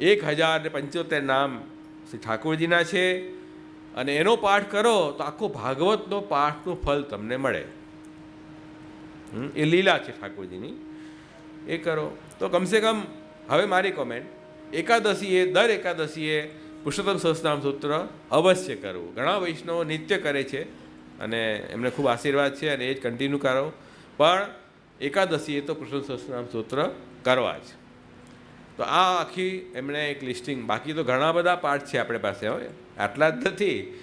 એક હજાર ને પંચોતેર નામ શ્રી ઠાકોરજીના છે. અને એનો પાઠ કરો તો આખો ભાગવતનો પાઠનું ફલ તમને મળે. એ લીલા છે ઠાકોરજીની. એ કરો. તો કમસે કમ હવે મારી કોમેન્ટ એકાદશીએ, દર એકાદશીએ પુરુષોત્તમ સહસ્રનામ સૂત્ર અવશ્ય કરવું. ઘણા વૈષ્ણવો નિત્ય કરે છે અને એમને ખૂબ આશીર્વાદ છે અને એ જ કન્ટિન્યુ કરો પણ એકાદશીએ તો પુરુષોત્તમ સહસ્રનામ સૂત્ર કરવા જ. તો આ આખી એમણે એક લિસ્ટિંગ. બાકી તો ઘણા બધા પાર્ટ છે આપણી પાસે હવે આટલા જ નથી.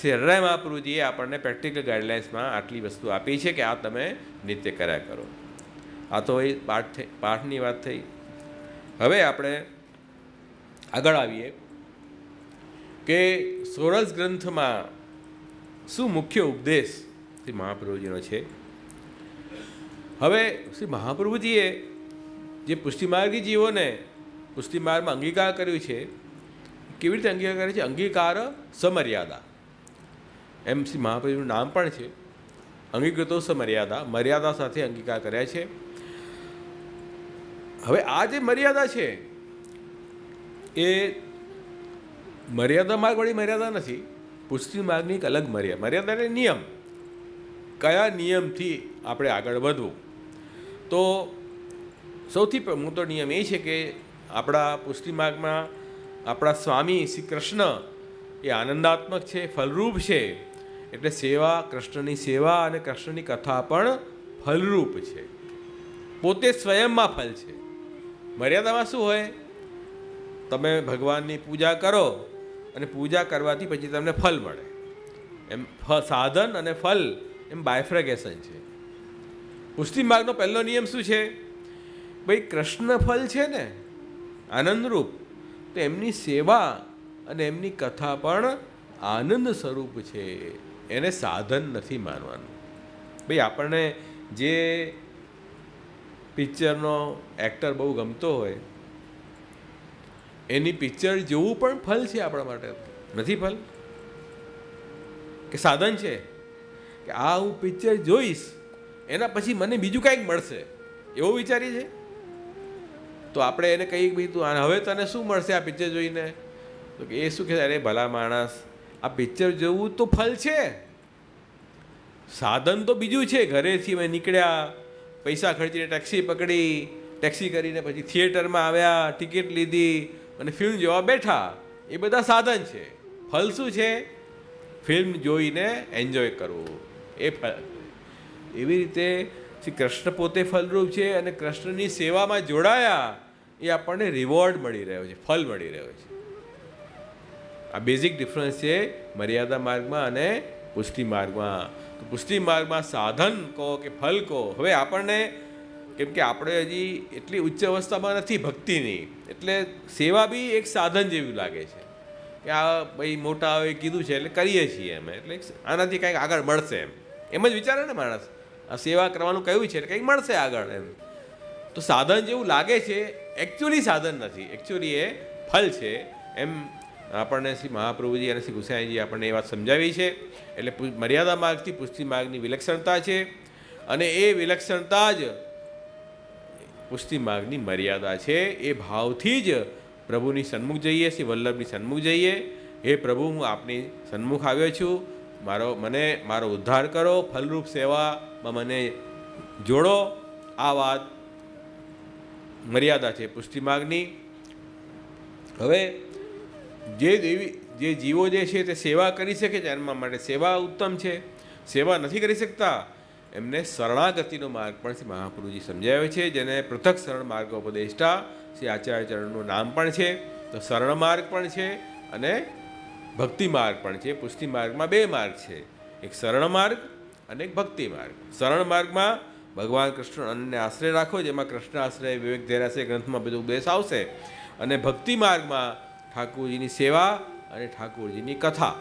શ્રી હરરાય મહાપ્રભુજીએ આપણને પ્રેક્ટિકલ ગાઈડલાઇન્સમાં આટલી વસ્તુ આપી છે કે આ તમે નિત્ય કર્યા કરો. આ તો એ પાઠ થઈ, પાઠની વાત થઈ. હવે આપણે આગળ આવીએ કે સોરસ ગ્રંથમાં શું મુખ્ય ઉપદેશ શ્રી મહાપ્રભુજીનો છે. હવે શ્રી મહાપ્રભુજીએ જે પુષ્ટિમાર્ગી જીવોને પુષ્ટિમાર્ગમાં અંગીકાર કર્યું છે, કેવી રીતે અંગીકાર કરે છે? અંગીકાર સમર્યાદા. એમ શ્રી મહાપ્રભુનું નામ પણ છે. અંગીકૃતો સમર્યાદા, મર્યાદા સાથે અંગીકાર કર્યા છે. હવે આ જે મર્યાદા છે, એ મર્યાદા માર્ગવાળી મર્યાદા નથી પુષ્ટિ માર્ગની એક અલગ મર્યાદા મર્યાદા એટલે નિયમ. કયા નિયમથી આપણે આગળ વધવું? તો સૌથી મોટો નિયમ એ છે કે આપણા પુષ્ટિમાર્ગમાં આપણા સ્વામી શ્રી કૃષ્ણ એ આનંદાત્મક છે, ફલરૂપ છે, એટલે સેવા, કૃષ્ણની સેવા અને કૃષ્ણની કથા પણ ફલરૂપ છે. પોતે સ્વયંમાં ફલ છે. મર્યાદામાં શું હોય? તમે ભગવાનની પૂજા કરો અને પૂજા કરવાથી પછી તમને ફલ મળે. એમ સાધન અને ફલ એમ બાયફ્રેગેશન છે. પુષ્ટિ માર્ગનો પહેલો નિયમ શું છે? ભાઈ કૃષ્ણ ફલ છે ને, આનંદરૂપ. તો એમની સેવા અને એમની કથા પણ આનંદ સ્વરૂપ છે. એને સાધન નથી માનવાનું. ભાઈ, આપણને જે પિક્ચરનો એક્ટર બહુ ગમતો હોય, એની પિક્ચર જોવું પણ ફલ છે આપણા માટે. નથી ફલ? કે સાધન છે? કે આ હું પિક્ચર જોઈશ, એના પછી મને બીજું કાંઈક મળશે. એવો વિચારી છે? તો આપણે એને કહીએ ભાઈ તું હવે તને શું મળશે આ પિક્ચર જોઈને? તો કે, એ શું કહે અરે ભલા માણસ, આ પિક્ચર જોવું તો ફલ છે. સાધન તો બીજું છે. ઘરેથી મેં નીકળ્યા, પૈસા ખર્ચીને ટેક્સી પકડી ટેક્સી કરીને પછી થિયેટરમાં આવ્યા ટિકિટ લીધી અને ફિલ્મ જોવા બેઠા. એ બધા સાધન છે. ફલ શું છે? ફિલ્મ જોઈને એન્જોય કરવું. એ ફલ. એવી રીતે શ્રી કૃષ્ણ પોતે ફલરૂપ છે અને કૃષ્ણની સેવામાં જોડાયા, એ આપણને રિવોર્ડ મળી રહ્યો છે, ફલ મળી રહ્યો છે. આ બેઝિક ડિફરન્સ છે મર્યાદા માર્ગમાં અને પુષ્ટિ માર્ગમાં. તો પુષ્ટિ માર્ગમાં સાધન કહો કે ફલ કહો, હવે આપણને, કેમ કે આપણે હજી એટલી ઉચ્ચ અવસ્થામાં નથી ભક્તિની, એટલે સેવા બી એક સાધન જેવું લાગે છે. કે આ ભાઈ મોટા આવે કીધું છે, એટલે કરીએ છીએ અમે એટલે આનાથી કાંઈક આગળ મળશે એમ. એમ જ વિચારે ને માણસ. આ સેવા કરવાનું કહ્યું છે એટલે કંઈક મળશે આગળ એમ. તો સાધન જેવું લાગે છે એકચ્યુઅલી સાધન નથી. એકચ્યુઅલી એ ફલ છે. એમ આપણને શ્રી મહાપ્રભુજી અને શ્રી ગુસાઈજી આપણને એ વાત સમજાવી છે. એટલે મર્યાદા માર્ગથી પુષ્ટિ માર્ગની વિલક્ષણતા છે. અને એ વિલક્ષણતા જ પુષ્ટિ માર્ગની મર્યાદા છે. એ ભાવથી જ પ્રભુની સન્મુખ જઈએ, શ્રી વલ્લભની સન્મુખ જઈએ. હે પ્રભુ, હું આપની સન્મુખ આવ્યો છું. મારો, મને મારો ઉદ્ધાર કરો, ફલરૂપ સેવામાં મને જોડો. આ વાત મર્યાદા છે પુષ્ટિ માર્ગની હવે જે દેવી, જે જીવો જે છે તે સેવા કરી શકે છે, એમના માટે સેવા ઉત્તમ છે. સેવા નથી કરી શકતા, એમને શરણાગતિનો માર્ગ પણ શ્રી મહાપુરુજી સમજાવ્યો છે, જેને પૃથક શરણ માર્ગ ઉપદેષ્ટા શ્રી આચાર્ય ચરણનું નામ પણ છે. તો શરણ માર્ગ પણ છે અને ભક્તિ માર્ગ પણ છે. પુષ્ટિ માર્ગમાં બે માર્ગ છે. એક શરણ માર્ગ અને એક ભક્તિ માર્ગ. શરણ માર્ગમાં ભગવાન કૃષ્ણ અનન્ય આશ્રય રાખો, જેમાં કૃષ્ણ આશ્રય, વિવેક ધૈરાશ્રય ગ્રંથમાં બધું ઉપદેશ આવશે. અને ભક્તિ માર્ગમાં ઠાકોરજીની સેવા અને ઠાકોરજીની કથા.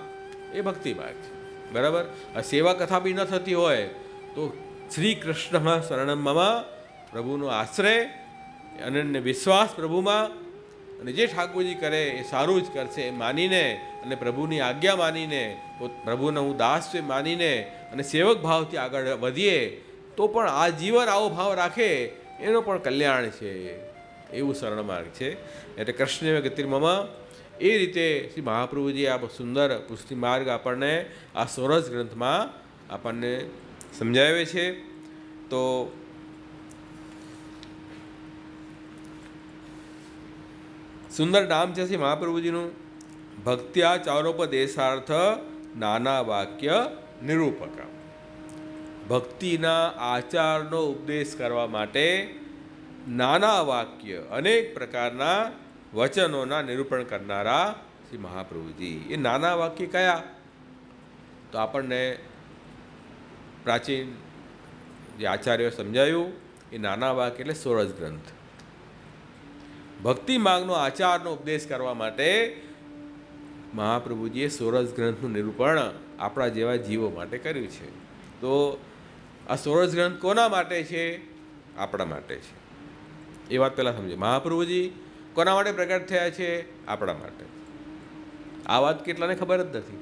એ ભક્તિ માર્ગ છે. બરાબર? આ સેવા કથા બી ન થતી હોય તો શ્રી કૃષ્ણ શરણમમાં પ્રભુનો આશ્રય, અનન્ય વિશ્વાસ પ્રભુમાં અને જે ઠાકોરજી કરે એ સારું જ કરશે એ માનીને અને પ્રભુની આજ્ઞા માનીને પ્રભુનો હું દાસ છું માનીને અને સેવક ભાવથી આગળ વધીએ, તો પણ આ જીવન આવો ભાવ રાખે, એનો પણ કલ્યાણ છે. એવું સરળ માર્ગ છે. એટલે કૃષ્ણ ગતિર્મમાં એ રીતે શ્રી મહાપ્રભુજી આ સુંદર પુષ્ટિ માર્ગ આપણને આ સોરસ ગ્રંથમાં આપણને સમજાવે છે. તો સુંદર નામ છે શ્રી મહાપ્રભુજીનું. ભક્ત્યા ચારોપદેશાર્થ નાના વાક્ય નિરૂપક ભક્તિના આચારનો ઉપદેશ કરવા માટે નાના વાક્ય અનેક પ્રકારના વચનોના નિરૂપણ કરનારા શ્રી મહાપ્રભુજી. એ નાના વાક્ય કયા? તો આપણને પ્રાચીન જે આચાર્યો સમજાયું, એ નાના વાક્ય એટલે સોરસ ગ્રંથ. ભક્તિ માર્ગનો આચારનો ઉપદેશ કરવા માટે મહાપ્રભુજીએ સોરસ ગ્રંથનું નિરૂપણ આપણા જેવા જીવો માટે કર્યું છે. તો આ સોરસ ગ્રંથ કોના માટે છે? આપણા માટે છે. એ વાત પહેલાં સમજો. મહાપ્રભુજી કોના માટે પ્રગટ થયા છે? આપણા માટે. આ વાત કેટલાને ખબર જ નથી.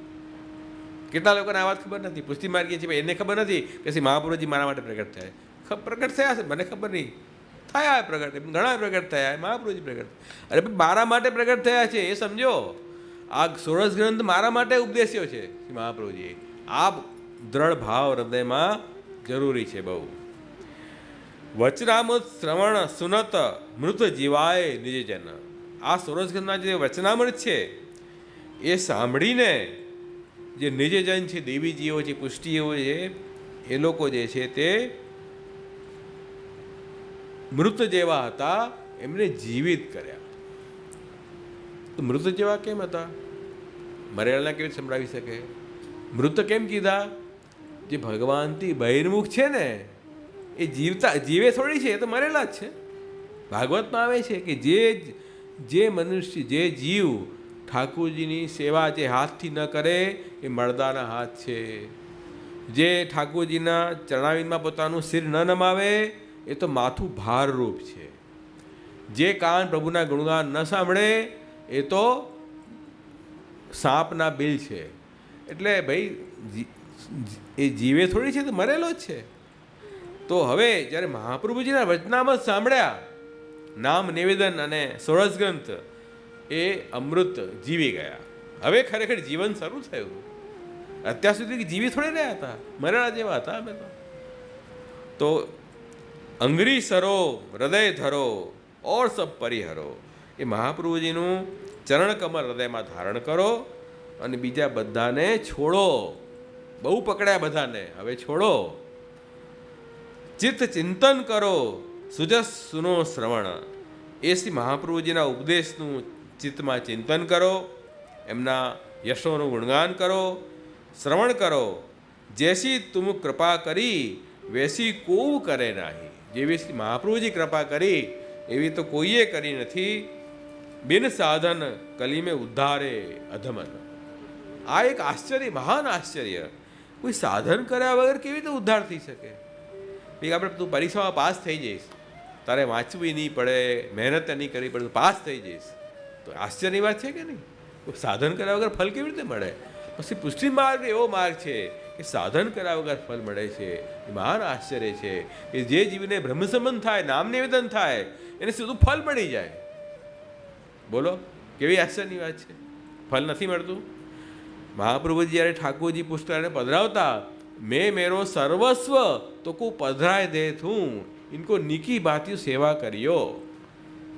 કેટલા લોકોને આ વાત ખબર નથી? પુષ્ટિ માર્ગીય છે એને ખબર નથી કે શ્રી મહાપ્રભુજી મારા માટે પ્રગટ થયા પ્રગટ થયા છે? મને ખબર નહીં. થયા પ્રગટ. ઘણા પ્રગટ થયા. મહાપુરુષ પ્રગટ અરે મારા માટે પ્રગટ થયા છે, એ સમજો. આ સોરસ ગ્રંથ મારા માટે ઉપદેશ્યો છે મહાપ્રભુજીએ. આ દ્રઢ ભાવ હૃદયમાં જરૂરી છે બહુ. વચનામૃત શ્રવણ સુનત મૃત જીવાય નિજજન આ સોરસ ગ્રંથના જે વચનામૃત છે, એ સાંભળીને જે નિજજન છે, દેવીજીઓ છે, પુષ્ટિઓ છે, એ લોકો જે છે તે મૃત જેવા હતા, એમને જીવિત કર્યા. તો મૃત જેવા કેમ હતા? મરેલા કેવી રીતે સંભળાવી શકે? મૃત કેમ કીધા? જે ભગવાનથી બહિર્મુખ છે ને, એ જીવતા, જીવે થોડી છે, એ તો મરેલા જ છે. ભાગવતમાં આવે છે કે જે જે મનુષ્ય, જે જીવ ઠાકોરજીની સેવા જે હાથથી ન કરે, એ મળદાના હાથ છે. જે ઠાકોરજીના ચરણાવીનમાં પોતાનું શિર ન નમાવે એ તો માથું ભારરૂપ છે. જે કાન પ્રભુના ગુણગાન ન સાંભળે, એ તો સાપના બિલ છે. એટલે ભાઈ એ જીવે થોડી છે તો મરેલો જ છે? તો હવે જ્યારે મહાપ્રભુજીના વચનામાં સાંભળ્યા, નામ નિવેદન અને સોરસ ગ્રંથ એ અમૃત જીવી ગયા. હવે ખરેખર જીવન શરૂ થયું. અત્યાર સુધી જીવી થોડી રહ્યા હતા. મરેલા જેવા હતા અમે તો અંગ્રી સરો હૃદય ધરો ઓર સબ પરિહરો. એ મહાપ્રભુજીનું ચરણ કમર હૃદયમાં ધારણ કરો અને બીજા બધાને છોડો. બહુ પકડ્યા બધાને. હવે છોડો. ચિત્ત ચિંતન કરો. સુજસ સુનો શ્રવણ. એ શ્રી મહાપ્રભુજીના ઉપદેશનું ચિત્તમાં ચિંતન કરો. એમના યશોનું ગુણગાન કરો. શ્રવણ કરો. જેસી તુમ કૃપા કરી વેસી કોવ કરે નાહી. જેવી મહાપ્રભુજી કૃપા કરી, એવી તો કોઈએ કરી નથી. બિન સાધન કલીમે ઉદ્ધારે અધમન. આ એક આશ્ચર્ય, મહાન આશ્ચર્ય. કોઈ સાધન કર્યા વગર કેવી રીતે ઉદ્ધાર થઈ શકે? ભાઈ આપણે તું પરીક્ષામાં પાસ થઈ જઈશ. તારે વાંચવી નહીં પડે, મહેનત નહીં કરવી પડે પાસ થઈ જઈશ. તો આશ્ચર્યની વાત છે કે નહીં? સાધન કર્યા વગર ફલ કેવી રીતે મળે? પછી પુષ્ટિ માર્ગ એવો માર્ગ છે કે સાધન કર્યા વગર ફળ મળે છે. એ મહાન આશ્ચર્ય છે કે જે જીવને બ્રહ્મસંબંધ થાય, નામ નિવેદન થાય, એને સીધું ફલ મળી જાય. બોલો, કેવી આશ્ચર્યની વાત છે? ફલ નથી મળતું? મહાપ્રભુજી જ્યારે ઠાકોરજી પુસ્તકાલય પધરાવતા, મેં મેરો સર્વસ્વ તો કુ પધરાય દે થું, ઇનકો નિકી ભાતી સેવા કર્યો.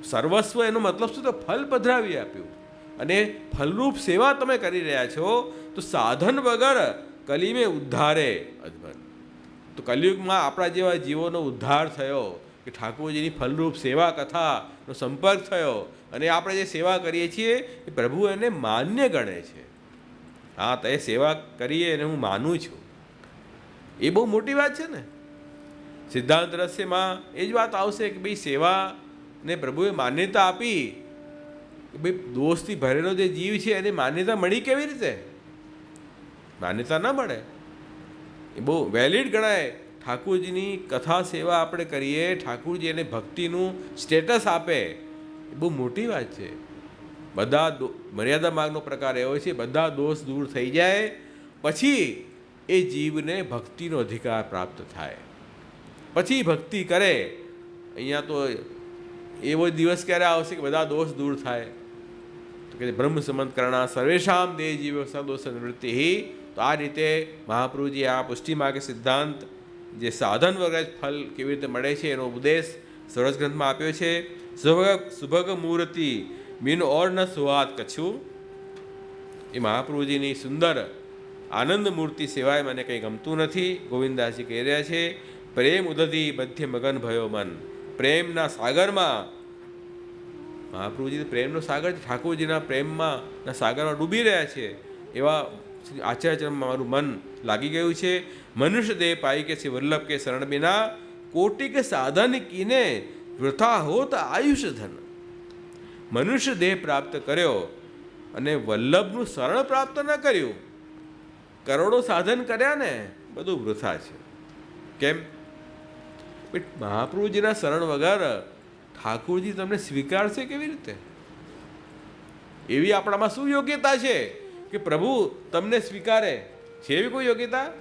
સર્વસ્વ એનો મતલબ શું? તો ફલ પધરાવી આપ્યું. અને ફલરૂપ સેવા તમે કરી રહ્યા છો, તો સાધન વગર કલીમે ઉદ્ધારે અજમન તો કલિયુગમાં આપણા જેવા જીવોનો ઉદ્ધાર થયો, કે ઠાકોરજીની ફલરૂપ સેવા કથાનો સંપર્ક થયો, અને આપણે જે સેવા કરીએ છીએ, એ પ્રભુ એને માન્ય ગણે છે. હા, તો એ સેવા કરીએ એને હું માનું છું. એ બહુ મોટી વાત છે ને? સિદ્ધાંત રહસ્યમાં એ જ વાત આવશે કે ભાઈ સેવાને પ્રભુએ માન્યતા આપી, કે ભાઈ દોસ્તથી ભરેલો જે જીવ છે એને માન્યતા મળી કેવી રીતે? માન્યતા ન મળે. એ બહુ વેલિડ ગણાય. ઠાકુરજીની કથા સેવા આપણે કરીએ, ઠાકુરજી એને ભક્તિનું સ્ટેટસ આપે. એ બહુ મોટી વાત છે. બધા મર્યાદા માર્ગનો પ્રકાર એવો છે, બધા દોષ દૂર થઈ જાય, પછી એ જીવને ભક્તિનો અધિકાર પ્રાપ્ત થાય. પછી ભક્તિ કરે. અહીંયા તો એવો દિવસ ક્યારે આવશે કે બધા દોષ દૂર થાય. તો કે બ્રહ્મ સંબંધ કરણા સર્વેશામ દેહ જીવ સદોષ નિવૃત્તિ. તો આ રીતે મહાપ્રભુજી આ પુષ્ટિ માર્ગ સિદ્ધાંત, જે સાધન વગર જ ફલ કેવી રીતે મળે છે એનો ઉપદેશ સરસ ગ્રંથમાં આપ્યો છે. સુભગ સુભગ મૂર્તિ બિન ઓર ન સુહાત કછું. એ મહાપ્રભુજીની સુંદર આનંદ મૂર્તિ સિવાય મને કંઈ ગમતું નથી. ગોવિંદાસજી કહી રહ્યા છે, પ્રેમ ઉદધી મધ્ય મગન ભયો મન. પ્રેમના સાગરમાં. મહાપ્રભુજી પ્રેમનો સાગર ઠાકોરજીના પ્રેમમાં સાગરમાં ડૂબી રહ્યા છે. એવા શ્રી આચાર્યચરણમાં મારું મન લાગી ગયું છે. મનુષ્ય દેહ પાઈ કે શ્રી વલ્લભ કે શરણ બિના કોટિક સાધન કીને વૃથા હોત આયુષ ધન. મનુષ્ય દેહ પ્રાપ્ત કર્યો અને વલ્લભનું શરણ પ્રાપ્ત ન કર્યું. કરોડો સાધન કર્યા ને, બધું વૃથા છે. કેમ? મહાપ્રભુજીના શરણ વગર ઠાકોરજી તમને સ્વીકારશે કેવી રીતે? એવી આપણામાં શું યોગ્યતા છે. કે પ્રભુ, તમને સ્વીકારે? છે એવી કોઈ યોગ્યતા?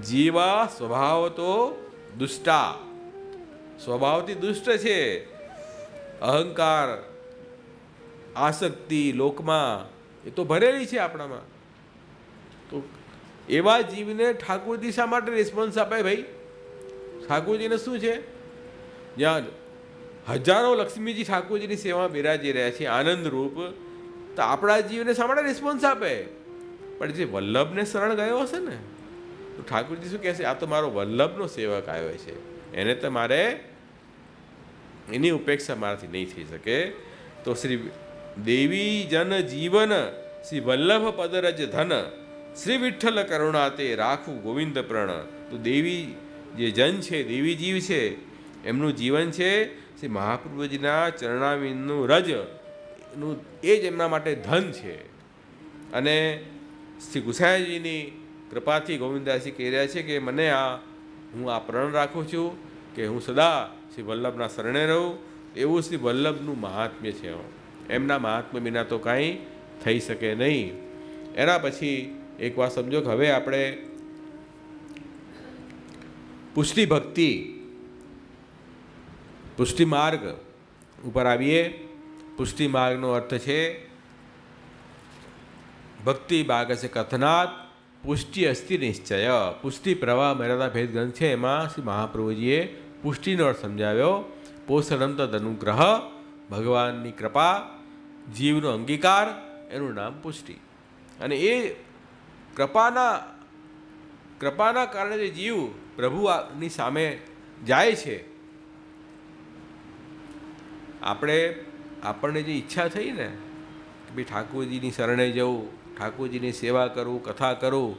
જીવા સ્વભાવ તો દુષ્ટા. સ્વભાવથી દુષ્ટ છે. અહંકાર, આસક્તિ લોકમાં, એ તો ભરેલી છે આપણામાં. તો એવા જીવને ઠાકોરજી શા માટે રિસ્પોન્સ આપે ભાઈ? ઠાકોરજીને શું છે? જ્યાં હજારો લક્ષ્મીજી ઠાકોરજીની સેવા બિરાજી રહ્યા છે, આનંદરૂપ. તો આપણા જીવને શા રિસ્પોન્સ આપે? પણ જે વલ્લભને શરણ ગયો હશે ને, તો ઠાકોરજી શું કહેશે? આ તો મારો વલ્લભનો સેવક આવ્યો છે. એને તો મારે એની ઉપેક્ષા મારાથી નહીં થઈ શકે. તો શ્રી દેવી જન જીવન, શ્રી વલ્લભ પદરજ ધન, શ્રી વિઠ્ઠલ કરુણા તે રાખવું ગોવિંદ પ્રણ તો દેવી જે જન છે, દેવી જીવ છે, એમનું જીવન છે શ્રી મહાપ્રભુજીના ચરણાવિંદનું રજનું એ જ એમના માટે ધન છે. અને શ્રી ગુસાઈજીની કૃપાથી ગોવિંદાસજી કહી રહ્યા છે કે મને આ, હું આ પ્રણ રાખું છું કે હું સદા શ્રી વલ્લભના શરણે રહું, એવું શ્રી વલ્લભનું મહાત્મ્ય છે. એમના મહાત્મ્ય વિના તો કાંઈ થઈ શકે નહીં. એના પછી એક વાત સમજો કે હવે આપણે પુષ્ટિ ભક્તિ પુષ્ટિ માર્ગ ઉપર આવીએ. પુષ્ટિ માર્ગનો અર્થ છે, ભક્તિ બાગ છે કથનાત પુષ્ટિ અસ્થિ નિશ્ચય. પુષ્ટિ પ્રવાહ મર્યાદા ભેદ ગ્રંથ છે એમાં શ્રી મહાપ્રભુજીએ પુષ્ટિનો અર્થ સમજાવ્યો. પોષણમ તદ અનુગ્રહ, ભગવાનની કૃપા, જીવનો અંગીકાર, એનું નામ પુષ્ટિ. અને એ કૃપાના કૃપાના કારણે જે જીવ પ્રભુની સામે જાય છે આપણે આપણને જે ઈચ્છા થઈ ને કે ભાઈ ઠાકોરજીની શરણે જવું, ઠાકોરજીની સેવા કરવું કથા કરવું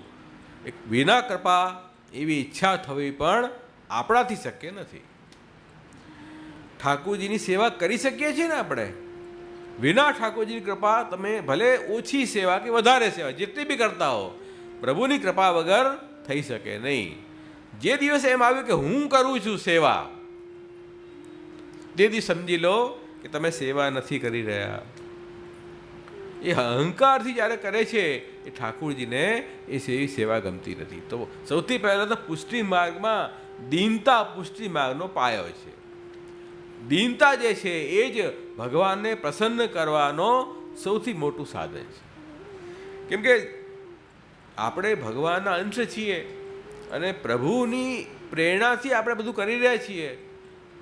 એક વિના કૃપા એવી ઈચ્છા થવી પણ આપણાથી શક્ય નથી. ઠાકોરજીની સેવા કરી શકીએ છીએ ને આપણે? વિના ઠાકોરજીની કૃપા તમે ભલે ઓછી સેવા કે વધારે સેવા, જેટલી બી કરતા હો, પ્રભુની કૃપા વગર થઈ શકે નહીં. જે દિવસે એમ આવ્યું કે હું કરું છું સેવા તે દિવસ સમજી લો કે તમે સેવા નથી કરી રહ્યા. એ અહંકારથી જ્યારે કરે છે, એ ઠાકુરજીને એ સેવી સેવા ગમતી નથી. તો સૌથી પહેલાં તો પુષ્ટિ માર્ગમાં દીનતા પુષ્ટિ માર્ગનો પાયો છે. દીનતા જે છે, એ જ ભગવાનને પ્રસન્ન કરવાનો સૌથી મોટું સાધન છે. કેમ કે આપણે ભગવાનના અંશ છીએ અને પ્રભુની પ્રેરણાથી આપણે બધું કરી રહ્યા છીએ.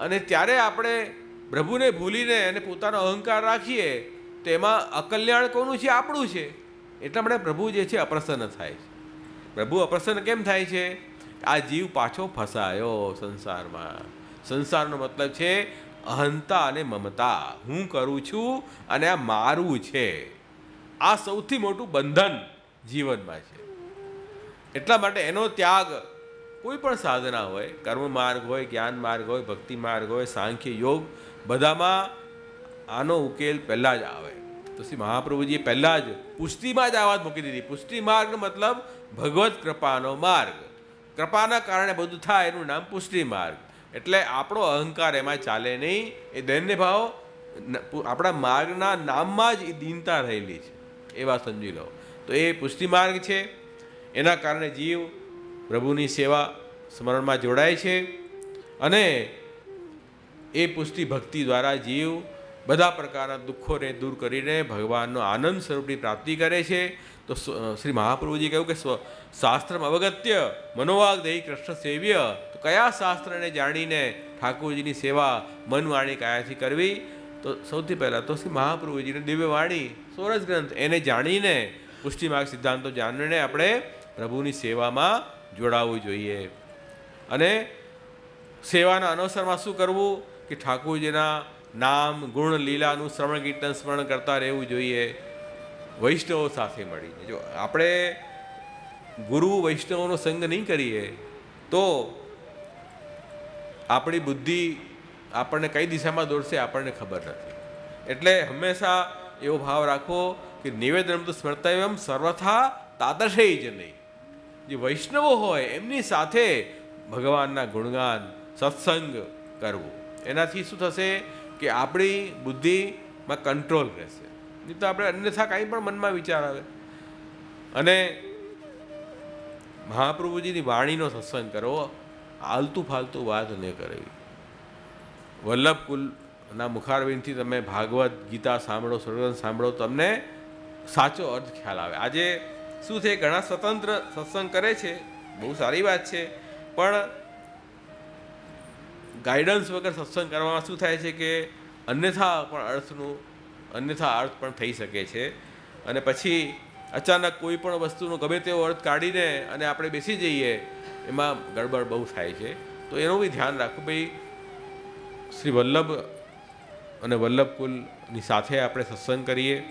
અને ત્યારે આપણે પ્રભુને ભૂલીને અને પોતાનો અહંકાર રાખીએ, તો એમાં અકલ્યાણ કોનું છે? આપણું છે. એટલા માટે પ્રભુ જે છે, અપ્રસન્ન થાય છે. પ્રભુ અપ્રસન્ન કેમ થાય છે? આ જીવ પાછો ફસાયો સંસારમાં. સંસારનો મતલબ છે, અહંતા અને મમતા. હું કરું છું અને આ મારું છે. આ સૌથી મોટું બંધન જીવનમાં છે. એટલા માટે એનો ત્યાગ કોઈ પણ સાધના હોય કર્મ માર્ગ હોય જ્ઞાન માર્ગ હોય ભક્તિ માર્ગ હોય, સાંખ્ય યોગ, બધામાં આનો ઉકેલ પહેલાં જ આવે. તો શ્રી મહાપ્રભુજીએ પહેલાં જ પુષ્ટિમાં જ આ વાત મૂકી દીધી. પુષ્ટિ માર્ગ મતલબ ભગવત કૃપાનો માર્ગ. કૃપાના કારણે બધું થાય, એનું નામ પુષ્ટિ માર્ગ એટલે આપણો અહંકાર એમાં ચાલે નહીં. એ દૈન્ય ભાવ આપણા માર્ગના નામમાં જ એ દીનતા રહેલી છે. એ વાત સમજી લો. તો એ પુષ્ટિ માર્ગ છે. એના કારણે જીવ પ્રભુની સેવા સ્મરણમાં જોડાય છે અને એ પુષ્ટિ ભક્તિ દ્વારા જીવ બધા પ્રકારના દુઃખોને દૂર કરીને ભગવાનનો આનંદ સ્વરૂપની પ્રાપ્તિ કરે છે. તો શ્રી મહાપ્રભુજી કહ્યું કે સ્વ, શાસ્ત્રમ અવગત્ય, મનોવાગ દેહી કૃષ્ણ સેવ્ય. તો કયા શાસ્ત્રને જાણીને ઠાકોરજીની સેવા મનવાણી કાયાથી કરવી? તો સૌથી પહેલાં તો શ્રી મહાપ્રભુજીની દિવ્ય વાણી સોરસ ગ્રંથ, એને જાણીને પુષ્ટિમાર્ગ સિદ્ધાંતો જાણીને આપણે પ્રભુની સેવામાં જોડાવવું જોઈએ. અને સેવાના અનુસરમાં શું કરવું? કે ઠાકોરજીના નામ, ગુણ, લીલાનું શ્રવણ, કીર્તન, સ્મરણ કરતા રહેવું જોઈએ. વૈષ્ણવો સાથે મળીને. જો આપણે ગુરુ વૈષ્ણવોનો સંગ નહીં કરીએ, તો આપણી બુદ્ધિ આપણને કઈ દિશામાં દોરશે આપણને ખબર નથી. એટલે હંમેશા એવો ભાવ રાખો કે નિવેદન તો સ્મર્તવ્યમ સર્વથા તાદર્શય જ નહીં. જે વૈષ્ણવો હોય, એમની સાથે ભગવાનના ગુણગાન, સત્સંગ કરવું. એનાથી શું થશે કે આપણી બુદ્ધિમાં કંટ્રોલ રહેશે. નહીં તો આપણે અન્યથા કાંઈ પણ મનમાં વિચાર આવે. અને મહાપ્રભુજીની વાણીનો સત્સંગ કરવો આલતું ફાલતું વાત ન કરવી. વલ્લભ કુલના મુખારવિંદથી તમે ભાગવત ગીતા સાંભળો સર્વન સાંભળો, તમને સાચો અર્થ ખ્યાલ આવે. આજે શું છે? ઘણા સ્વતંત્ર સત્સંગ કરે છે. બહુ સારી વાત છે. પણ ગાઈડન્સ વગર સત્સંગ કરવામાં શું થાય છે કે અન્યથા પણ અર્થનું, અન્યથા અર્થ પણ થઈ શકે છે. અને પછી અચાનક કોઈ પણ વસ્તુનો ગમે તેવો અર્થ કાઢીને અને આપણે બેસી જઈએ, એમાં ગડબડ બહુ થાય છે. તો એનું બી ધ્યાન રાખવું ભાઈ શ્રી વલ્લભ અને વલ્લભ કુલની સાથે આપણે સત્સંગ કરીએ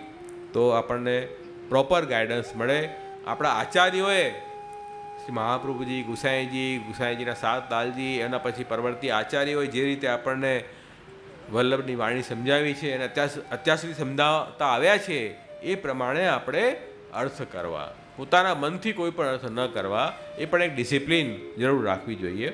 તો આપણને પ્રોપર ગાઈડન્સ મળે. આપણા આચાર્યોએ શ્રી મહાપ્રભુજી, ગુસાઈજી, ગુસાઈજીના સાત લાલજી એના પછી પરવર્તી આચાર્યોએ જે રીતે આપણને વલ્લભની વાણી સમજાવી છે અને અત્યાર અત્યાર સુધી સમજાવતા આવ્યા છે, એ પ્રમાણે આપણે અર્થ કરવા. પોતાના મનથી કોઈ પણ અર્થ ન કરવા, એ પણ એક ડિસિપ્લિન જરૂર રાખવી જોઈએ.